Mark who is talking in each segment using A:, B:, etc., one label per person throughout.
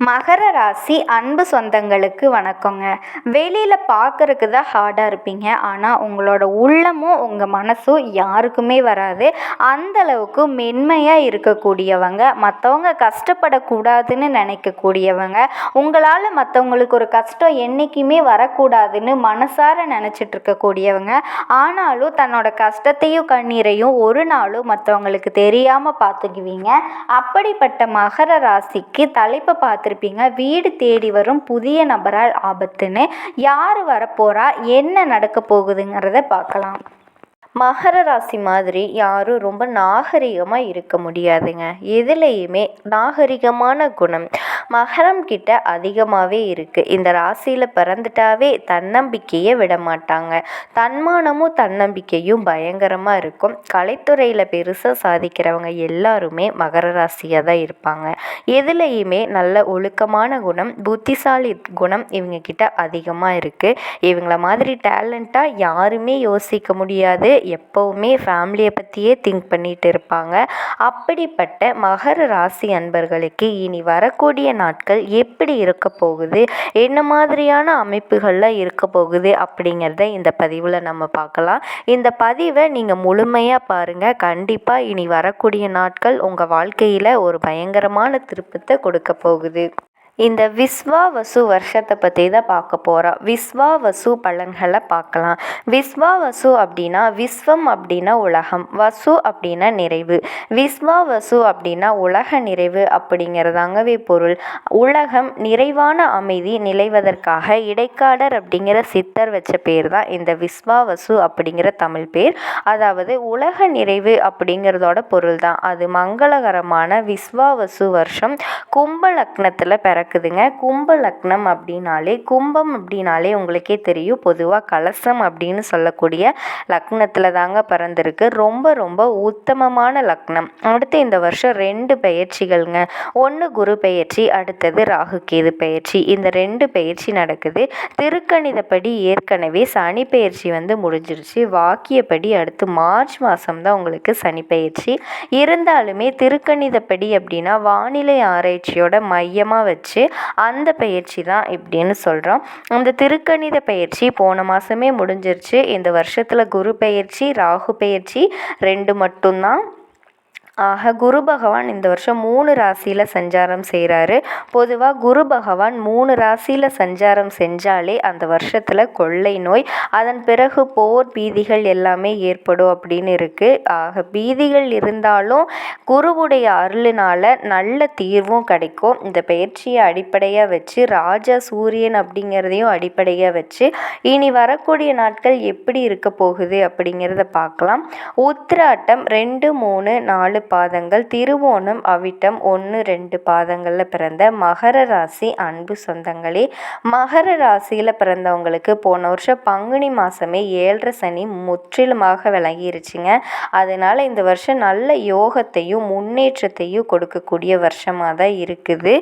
A: மகர ராசி அன்பு சொந்தங்களுக்கு வணக்கங்க. வெளியில் பார்க்குறக்கு தான் ஹார்டாக இருப்பீங்க. ஆனால் உங்களோட உள்ளமும் உங்கள் மனசும் யாருக்குமே வராது. அந்தளவுக்கு மென்மையாக இருக்கக்கூடியவங்க மற்றவங்க கஷ்டப்படக்கூடாதுன்னு நினைக்கக்கூடியவங்க உங்களால் மற்றவங்களுக்கு ஒரு கஷ்டம் என்றைக்குமே வரக்கூடாதுன்னு மனசார நினச்சிட்டு இருக்கக்கூடியவங்க ஆனாலும் தன்னோட கஷ்டத்தையும் கண்ணீரையும் ஒரு நாளும் மற்றவங்களுக்கு தெரியாமல் பார்த்துக்குவீங்க அப்படிப்பட்ட மகர ராசிக்கு தலைப்பை பார்த்து பார்த்துருப்பீங்க. வீடு தேடி வரும் புதிய நபரால் ஆபத்துன்னு. யார் வரப்போகிறா என்ன நடக்க போகுதுங்கிறத பார்க்கலாம். மகர ராசி மாதிரி யாரும் ரொம்ப நாகரிகமாக இருக்க முடியாதுங்க. எதுலேயுமே நாகரிகமான குணம். மகரம் கிட்ட அதிகமாகவே இருக்குது இந்த ராசியில் பிறந்துட்டாவே தன்னம்பிக்கையை விட மாட்டாங்க தன்மானமும் தன்னம்பிக்கையும் பயங்கரமாக இருக்கும். கலைத்துறையில் பெருசாக சாதிக்கிறவங்க எல்லாருமே மகர ராசியாக தான் இருப்பாங்க. எதுலேயுமே நல்ல ஒழுக்கமான குணம் புத்திசாலி குணம் இவங்க கிட்ட அதிகமாக இருக்குது இவங்கள மாதிரி டேலண்ட்டாக யாருமே யோசிக்க முடியாது. எப்போவுமே ஃபேமிலியை பற்றியே திங்க் பண்ணிகிட்டு இருப்பாங்க. அப்படிப்பட்ட மகர ராசி அன்பர்களுக்கு இனி வரக்கூடிய நாட்கள் எப்படி இருக்க போகுது? என்ன மாதிரியான அமைப்புகளில் இருக்க போகுது? அப்படிங்கிறத இந்த பதிவில் நம்ம பார்க்கலாம். இந்த பதிவை நீங்கள் முழுமையாக பாருங்கள் கண்டிப்பாக இனி வரக்கூடிய நாட்கள் உங்கள் வாழ்க்கையில் ஒரு பயங்கரமான திருப்பத்தை கொடுக்க போகுது. இந்த விஸ்வா வசு வருஷத்தை பற்றி தான் பார்க்க போகிறோம் விஸ்வா வசு பலன்களை பார்க்கலாம். விஸ்வா வசு அப்படின்னா விஸ்வம் அப்படின்னா உலகம் வசு அப்படின்னா நிறைவு. விஸ்வா வசு அப்படின்னா உலக நிறைவு அப்படிங்கிறதாங்கவே பொருள். உலகம் நிறைவான அமைதி நிலைவதற்காக இடைக்காடர் அப்படிங்கிற சித்தர் வச்ச பேர் தான் இந்த விஸ்வா வசு அப்படிங்கிற தமிழ் பேர். அதாவது உலக நிறைவு அப்படிங்கிறதோட பொருள் தான். அது மங்களகரமான விஸ்வாவசு வருஷம் கும்ப லக்னத்தில் பிற நடக்குதுங்க. கும்ப லக்னம் அப்படின்னாலே கும்பம் அப்படின்னாலே உங்களுக்கே தெரியும். பொதுவாக கலசம் அப்படின்னு சொல்லக்கூடிய லக்னத்தில் தாங்க பிறந்திருக்கு. ரொம்ப ரொம்ப உத்தமமான லக்னம். அடுத்து இந்த வருஷம் ரெண்டு பயிற்சிகள்ங்க ஒன்று குரு பயிற்சி அடுத்தது ராகு கேது பயிற்சி இந்த ரெண்டு பயிற்சி நடக்குது. திருக்கணிதப்படி ஏற்கனவே சனி பயிற்சி வந்து முடிஞ்சிருச்சு. வாக்கியப்படி அடுத்து மார்ச் மாதம் தான் உங்களுக்கு சனி பயிற்சி இருந்தாலுமே திருக்கணிதப்படி அப்படின்னா வானிலை ஆராய்ச்சியோட மையமாக வச்சு பயிற்சி அந்த பயிற்சி தான் இப்படின்னு சொல்கிறோம் அந்த திருக்கணித பயிற்சி போன மாதமே முடிஞ்சிருச்சு. இந்த வருஷத்தில் குரு பயிற்சி ராகு பயிற்சி ரெண்டு மட்டும்தான். ஆக குரு பகவான் இந்த வருஷம் மூணு ராசியில் சஞ்சாரம் செய்கிறாரு பொதுவாக குரு பகவான் மூணு ராசியில் சஞ்சாரம் செஞ்சாலே அந்த வருஷத்தில் கொள்ளை நோய் அதன் பிறகு போர் பீதிகள் எல்லாமே ஏற்படும் அப்படின்னு இருக்குது ஆக பீதிகள் இருந்தாலும் குருவுடைய அருளினால் நல்ல தீர்வும் கிடைக்கும். இந்த பயிற்சியை அடிப்படையாக வச்சு ராஜா சூரியன் அப்படிங்கிறதையும் அடிப்படையாக வச்சு இனி வரக்கூடிய நாட்கள் எப்படி இருக்க போகுது அப்படிங்கிறத பார்க்கலாம். உத்திராட்டம் ரெண்டு மூணு நாலு பாதங்கள் திருவோணம் அவிட்டம் ஒன்று ரெண்டு பாதங்களில் பிறந்த மகர ராசி அன்பு சொந்தங்களே. மகர ராசியில் பிறந்தவங்களுக்கு போன வருஷம் பங்குனி மாதமே ஏழரை சனி முற்றிலுமாக விளங்கிருச்சுங்க அதனால் இந்த வருஷம் நல்ல யோகத்தையும் முன்னேற்றத்தையும் கொடுக்கக்கூடிய வருஷமாக தான் இருக்குது.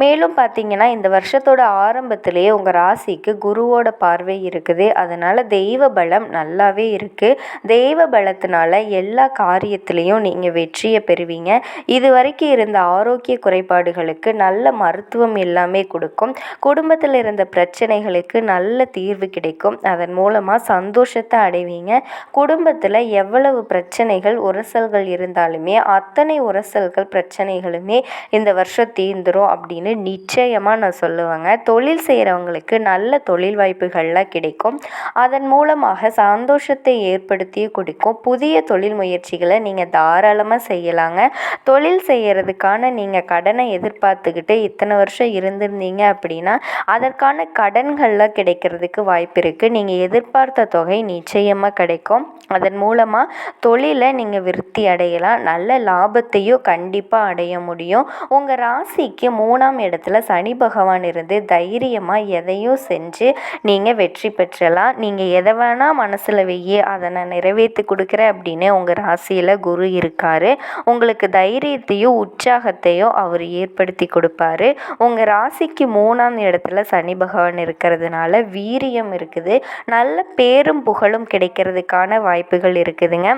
A: மேலும் பார்த்தீங்கன்னா இந்த வருஷத்தோட ஆரம்பத்திலேயே உங்கள் ராசிக்கு குருவோட பார்வை இருக்குது. அதனால் தெய்வ பலம் நல்லாவே இருக்குது தெய்வ பலத்தினால எல்லா காரியத்திலையும் நீங்கள் வெற்றியை பெறுவீங்க. இது வரைக்கும் இருந்த ஆரோக்கிய குறைபாடுகளுக்கு நல்ல மருத்துவம் எல்லாமே கொடுக்கும். குடும்பத்தில் இருந்த பிரச்சனைகளுக்கு நல்ல தீர்வு கிடைக்கும். அதன் மூலமாக சந்தோஷத்தை அடைவீங்க. குடும்பத்தில் எவ்வளவு பிரச்சனைகள் உரசல்கள் இருந்தாலுமே அத்தனை உரசல்கள் பிரச்சனைகளுமே இந்த வருஷம் தீர்ந்துடும் அப்படின்னு அப்படின்னு நிச்சயமாக நான் சொல்லுவேங்க. தொழில் செய்கிறவங்களுக்கு நல்ல தொழில் வாய்ப்புகள்லாம் கிடைக்கும். அதன் மூலமாக சந்தோஷத்தை ஏற்படுத்தி கொடுக்கும். புதிய தொழில் முயற்சிகளை நீங்கள் தாராளமாக செய்யலாங்க. தொழில் செய்கிறதுக்கான நீங்கள் கடனை எதிர்பார்த்துக்கிட்டு இத்தனை வருஷம் இருந்திருந்தீங்க அப்படின்னா அதற்கான கடன்கள்லாம் கிடைக்கிறதுக்கு வாய்ப்பு இருக்குது நீங்கள் எதிர்பார்த்த தொகை நிச்சயமாக கிடைக்கும். அதன் மூலமாக தொழிலை நீங்கள் விருத்தி அடையலாம். நல்ல லாபத்தையும் கண்டிப்பாக அடைய முடியும். உங்கள் ராசிக்கு மூணாம் மூணாம் இடத்துல சனி பகவான் இருந்து தைரியமாக எதையும் செஞ்சு நீங்கள் வெற்றி பெற்றலாம். நீங்கள் எதை வேணால் மனசில் வெய்ய அதை நான் நிறைவேற்றி கொடுக்குறேன் அப்படின்னு உங்கள் ராசியில் குரு இருக்கார். உங்களுக்கு தைரியத்தையும் உற்சாகத்தையும் அவர் ஏற்படுத்தி கொடுப்பாரு. உங்கள் ராசிக்கு மூணாம் இடத்துல சனி பகவான் இருக்கிறதுனால வீரியம் இருக்குது. நல்ல பேரும் புகழும் கிடைக்கிறதுக்கான வாய்ப்புகள் இருக்குதுங்க.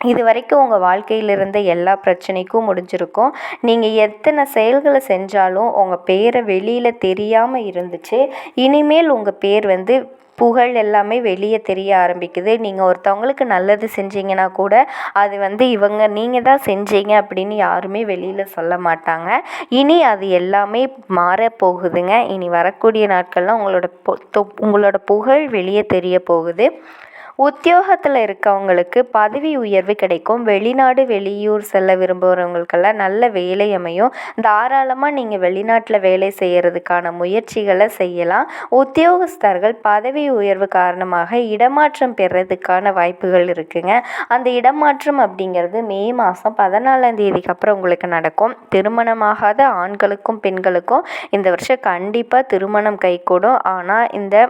A: இது வரைக்கும் உங்கள் வாழ்க்கையில் இருந்த எல்லா பிரச்சனைக்கும் முடிஞ்சிருக்கும். நீங்கள் எத்தனை செயல்களை செஞ்சாலும் உங்கள் பேரை வெளியில் தெரியாமல் இருந்துச்சு. இனிமேல் உங்கள் பேர் வந்து புகழ் எல்லாமே வெளியே தெரிய ஆரம்பிக்குது. நீங்கள் ஒருத்தவங்களுக்கு நல்லது செஞ்சீங்கன்னா கூட அது வந்து இவங்க நீங்கள் தான் செஞ்சீங்க அப்படின்னு யாருமே வெளியில் சொல்ல மாட்டாங்க. இனி அது எல்லாமே மாறப்போகுதுங்க. இனி வரக்கூடிய நாட்கள்லாம் உங்களோட உங்களோட புகழ் வெளியே தெரிய போகுது. உத்தியோகத்தில் இருக்கவங்களுக்கு பதவி உயர்வு கிடைக்கும். வெளிநாடு வெளியூர் செல்ல விரும்புகிறவங்களுக்கெல்லாம் நல்ல வேலை அமையும். தாராளமாக நீங்கள் வெளிநாட்டில் வேலை செய்கிறதுக்கான முயற்சிகளை செய்யலாம். உத்தியோகஸ்தர்கள் பதவி உயர்வு காரணமாக இடமாற்றம் பெறதுக்கான வாய்ப்புகள் இருக்குங்க. அந்த இடமாற்றம் அப்படிங்கிறது மே மாதம் பதினாலாம் தேதிக்கு அப்புறம் உங்களுக்கு நடக்கும். திருமணமாகாத ஆண்களுக்கும் பெண்களுக்கும் இந்த வருஷம் கண்டிப்பாக திருமணம் கைகூடும். ஆனால் இந்த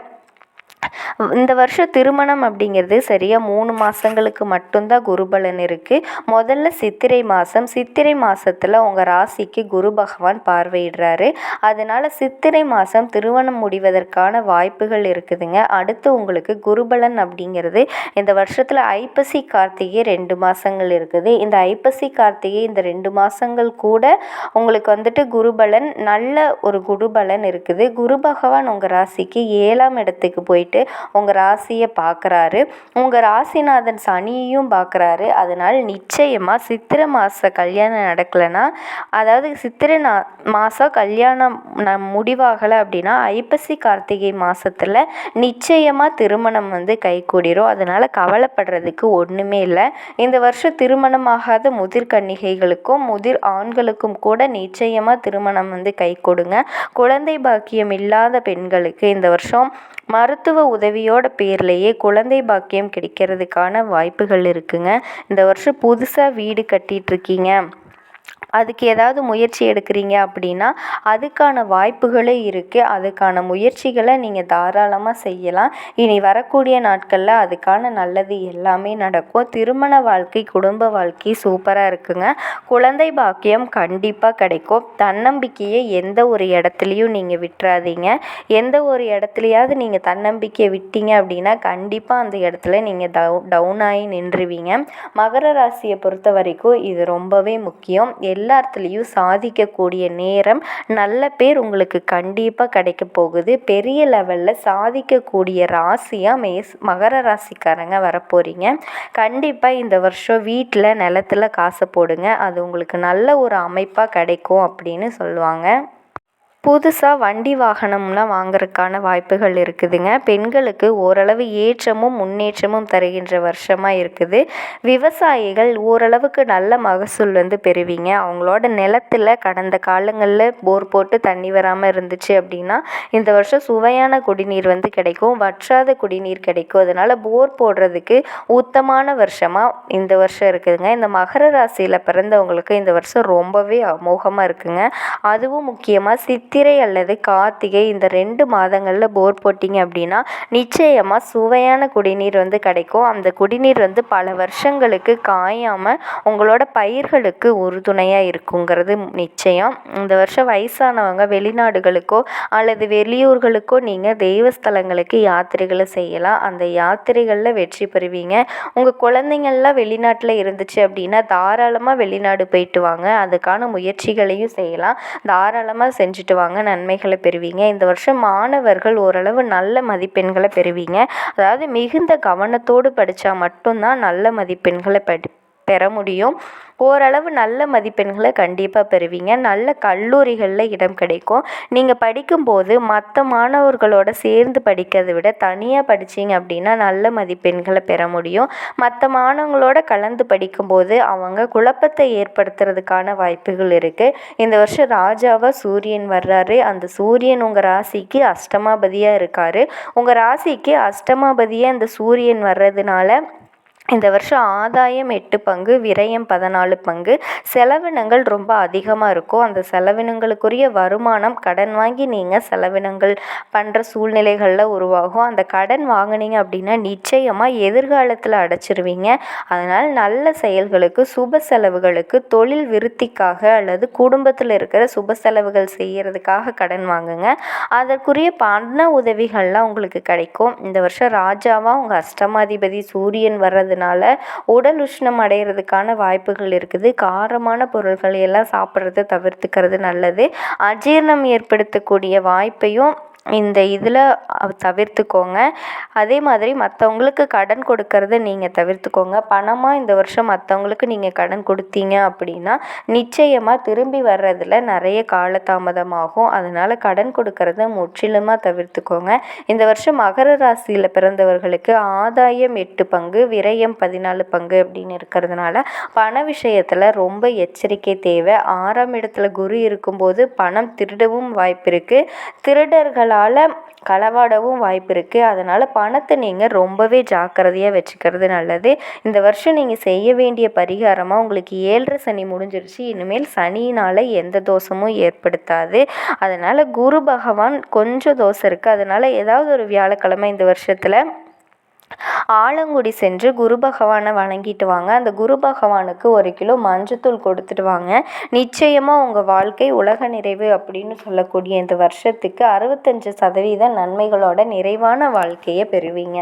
A: இந்த வருஷம் திருமணம் அப்படிங்கிறது சரியாக மூணு மாதங்களுக்கு மட்டும்தான் குருபலன் இருக்குது முதல்ல சித்திரை மாதம் சித்திரை மாதத்தில் உங்கள் ராசிக்கு குரு பகவான் பார்வையிடுறாரு. அதனால் சித்திரை மாதம் திருமணம் முடிவதற்கான வாய்ப்புகள் இருக்குதுங்க. அடுத்து உங்களுக்கு குருபலன் அப்படிங்கிறது இந்த வருஷத்தில் ஐப்பசி கார்த்திகை ரெண்டு மாதங்கள் இருக்குது. இந்த ஐப்பசி கார்த்திகை இந்த ரெண்டு மாதங்கள் கூட உங்களுக்கு வந்துட்டு குருபலன் நல்ல ஒரு குருபலன் இருக்குது. குரு பகவான் உங்கள் ராசிக்கு ஏழாம் இடத்துக்கு போயிட்டு போயிட்டு உங்கள் ராசியை பார்க்குறாரு. உங்கள் ராசிநாதன் சனியையும் பார்க்குறாரு. அதனால் நிச்சயமாக சித்திரை மாத கல்யாணம் நடக்கலைன்னா அதாவது சித்திரை நா மாதம் கல்யாணம் ந முடிவாகலை அப்படின்னா ஐப்பசி கார்த்திகை மாதத்தில் நிச்சயமாக திருமணம் வந்து கைகூடிரும். அதனால் கவலைப்படுறதுக்கு ஒன்றுமே இல்லை. இந்த வருஷம் திருமணமாகாத முதிர் கன்னிகைகளுக்கும் முதிர் ஆண்களுக்கும் கூட நிச்சயமாக திருமணம் வந்து கை கொடுங்க குழந்தை பாக்கியம் இல்லாத பெண்களுக்கு இந்த வருஷம் மருத்துவ உதவியோட பேர்லேயே குழந்தை பாக்கியம் கிடைக்கிறதுக்கான வாய்ப்புகள் இருக்குங்க. இந்த வருஷம் புதுசாக வீடு கட்டிகிட்ருக்கீங்க அதுக்கு ஏதாவது முயற்சி எடுக்கிறீங்க அப்படின்னா அதுக்கான வாய்ப்புகளே இருக்குது அதுக்கான முயற்சிகளை நீங்கள் தாராளமாக செய்யலாம். இனி வரக்கூடிய நாட்களில் அதுக்கான நல்லது எல்லாமே நடக்கும். திருமண வாழ்க்கை குடும்ப வாழ்க்கை சூப்பராக இருக்குங்க. குழந்தை பாக்கியம் கண்டிப்பாக கிடைக்கும். தன்னம்பிக்கையை எந்த ஒரு இடத்துலையும் நீங்கள் விட்டுறாதீங்க. எந்த ஒரு இடத்துலையாவது நீங்கள் தன்னம்பிக்கையை விட்டீங்க அப்படின்னா கண்டிப்பாக அந்த இடத்துல நீங்கள் டவு டவுன் ஆகி நின்றுவீங்க. மகர ராசியை பொறுத்த வரைக்கும் இது ரொம்பவே முக்கியம். எல்லாத்துலேயும் சாதிக்கக்கூடிய நேரம் நல்ல பேர் உங்களுக்கு கண்டிப்பாக கிடைக்க போகுது. பெரிய லெவலில் சாதிக்கக்கூடிய ராசியாக மேஸ் மகர ராசிக்காரங்க வரப்போகிறீங்க கண்டிப்பாக இந்த வருஷம் வீட்டில் நிலத்துல காசை போடுங்க. அது உங்களுக்கு நல்ல ஒரு அமைப்பாக கிடைக்கும் அப்படின்னு சொல்லுவாங்க. புதுசாக வண்டி வாகனம்லாம் வாங்குறதுக்கான வாய்ப்புகள் இருக்குதுங்க. பெண்களுக்கு ஓரளவு ஏற்றமும் முன்னேற்றமும் தருகின்ற வருஷமாக இருக்குது. விவசாயிகள் ஓரளவுக்கு நல்ல மகசூல் வந்து பெறுவீங்க. அவங்களோட நிலத்தில் கடந்த காலங்களில் போர் போட்டு தண்ணி வராமல் இருந்துச்சு அப்படின்னா இந்த வருஷம் சுவையான குடிநீர் வந்து கிடைக்கும். வற்றாத குடிநீர் கிடைக்கும். அதனால் போர் போடுறதுக்கு உத்தமான வருஷமாக இந்த வருஷம் இருக்குதுங்க. இந்த மகர ராசியில் பிறந்தவங்களுக்கு இந்த வருஷம் ரொம்பவே அமோகமாக இருக்குங்க. அதுவும் முக்கியமாக சித்தி சித்திரை அல்லது கார்த்திகை இந்த ரெண்டு மாதங்களில் போர் போட்டிங்க அப்படின்னா நிச்சயமாக சுவையான குடிநீர் வந்து கிடைக்கும். அந்த குடிநீர் வந்து பல வருஷங்களுக்கு காயாமல் உங்களோட பயிர்களுக்கு உறுதுணையாக இருக்குங்கிறது நிச்சயம். இந்த வருஷம் வயசானவங்க வெளிநாடுகளுக்கோ அல்லது வெளியூர்களுக்கோ நீங்கள் தெய்வஸ்தலங்களுக்கு யாத்திரைகளை செய்யலாம். அந்த யாத்திரைகளில் வெற்றி பெறுவீங்க. உங்கள் குழந்தைங்கள்லாம் வெளிநாட்டில் இருந்துச்சு அப்படின்னா தாராளமாக வெளிநாடு போயிட்டு வாங்க. அதுக்கான முயற்சிகளையும் செய்யலாம். தாராளமாக செஞ்சுட்டு பெறுவாங்க நன்மைகளை பெறுவீங்க. இந்த வருஷம் மாணவர்கள் ஓரளவு நல்ல மதிப்பெண்களை பெறுவீங்க. அதாவது மிகுந்த கவனத்தோடு படித்தா மட்டும்தான் நல்ல மதிப்பெண்களை படி பெற முடியும். ஓரளவு நல்ல மதிப்பெண்களை கண்டிப்பாக பெறுவீங்க. நல்ல கல்லூரிகளில் இடம் கிடைக்கும். நீங்கள் படிக்கும்போது மற்ற மாணவர்களோட சேர்ந்து படிக்கிறதை விட தனியாக படித்தீங்க அப்படின்னா நல்ல மதிப்பெண்களை பெற முடியும். மற்ற மாணவங்களோட கலந்து படிக்கும்போது அவங்க குழப்பத்தை ஏற்படுத்துறதுக்கான வாய்ப்புகள் இருக்குது இந்த வருஷம் ராஜாவாக சூரியன் வர்றாரு. அந்த சூரியன் உங்கள் ராசிக்கு அஷ்டமாபதியாக இருக்கார். உங்கள் ராசிக்கு அஷ்டமாபதியாக இந்த சூரியன் வர்றதுனால இந்த வருஷம் ஆதாயம் எட்டு பங்கு விரயம் பதினாலு பங்கு. செலவினங்கள் ரொம்ப அதிகமாக இருக்கும். அந்த செலவினங்களுக்குரிய வருமானம் கடன் வாங்கி நீங்கள் செலவினங்கள் பண்ணுற சூழ்நிலைகளில் உருவாகும். அந்த கடன் வாங்கினீங்க அப்படின்னா நிச்சயமாக எதிர்காலத்தில் அடைச்சிருவீங்க. அதனால் நல்ல செயல்களுக்கு சுப செலவுகளுக்கு தொழில் விருத்திக்காக அல்லது குடும்பத்தில் இருக்கிற சுப செலவுகள் செய்கிறதுக்காக கடன் வாங்குங்க. அதற்குரிய பண உதவிகள்லாம் உங்களுக்கு கிடைக்கும். இந்த வருஷம் ராஜாவாக உங்கள் அஷ்டமாதிபதி சூரியன் வர்றது இருக்கிறதுனால உடல் உஷ்ணம் அடைகிறதுக்கான வாய்ப்புகள் இருக்குது. காரமான பொருள்களை எல்லாம் சாப்பிட்றத தவிர்த்துக்கிறது நல்லது. அஜீரணம் ஏற்படுத்தக்கூடிய வாய்ப்பையும் இந்த இதில் தவிர்த்துக்கோங்க. அதே மாதிரி மற்றவங்களுக்கு கடன் கொடுக்கறத நீங்கள் தவிர்த்துக்கோங்க. பணமாக இந்த வருஷம் மற்றவங்களுக்கு நீங்கள் கடன் கொடுத்தீங்க அப்படின்னா நிச்சயமாக திரும்பி வர்றதில் நிறைய காலதாமதமாகும். அதனால் கடன் கொடுக்கறத முற்றிலுமாக தவிர்த்துக்கோங்க. இந்த வருஷம் மகர ராசியில் பிறந்தவர்களுக்கு ஆதாயம் எட்டு பங்கு விரயம் பதினாலு பங்கு அப்படின்னு இருக்கிறதுனால பண விஷயத்தில் ரொம்ப எச்சரிக்கை தேவை. ஆறாம் இடத்துல குரு இருக்கும்போது பணம் திருடவும் வாய்ப்பு இருக்குது திருடர்களால் உங்களால் களவாடவும் வாய்ப்பு இருக்குது அதனால் பணத்தை நீங்கள் ரொம்பவே ஜாக்கிரதையாக வச்சுக்கிறது நல்லது. இந்த வருஷம் நீங்கள் செய்ய வேண்டிய பரிகாரமாக உங்களுக்கு ஏழரை சனி முடிஞ்சிருச்சு. இனிமேல் சனியினால் எந்த தோஷமும் ஏற்படுத்தாது. அதனால் குரு பகவான் கொஞ்சம் தோசை இருக்குது அதனால் ஏதாவது ஒரு வியாழக்கிழமை இந்த வருஷத்தில் ஆலங்குடி சென்று குரு பகவானை வணங்கிட்டு வாங்க. அந்த குரு பகவானுக்கு ஒரு கிலோ மஞ்சத்தூள் கொடுத்துட்டு வாங்க. நிச்சயமாக உங்கள் வாழ்க்கை உலக நிறைவு அப்படின்னு சொல்லக்கூடிய இந்த வருஷத்துக்கு அறுபத்தஞ்சு சதவீத நன்மைகளோட நிறைவான வாழ்க்கையை பெறுவீங்க.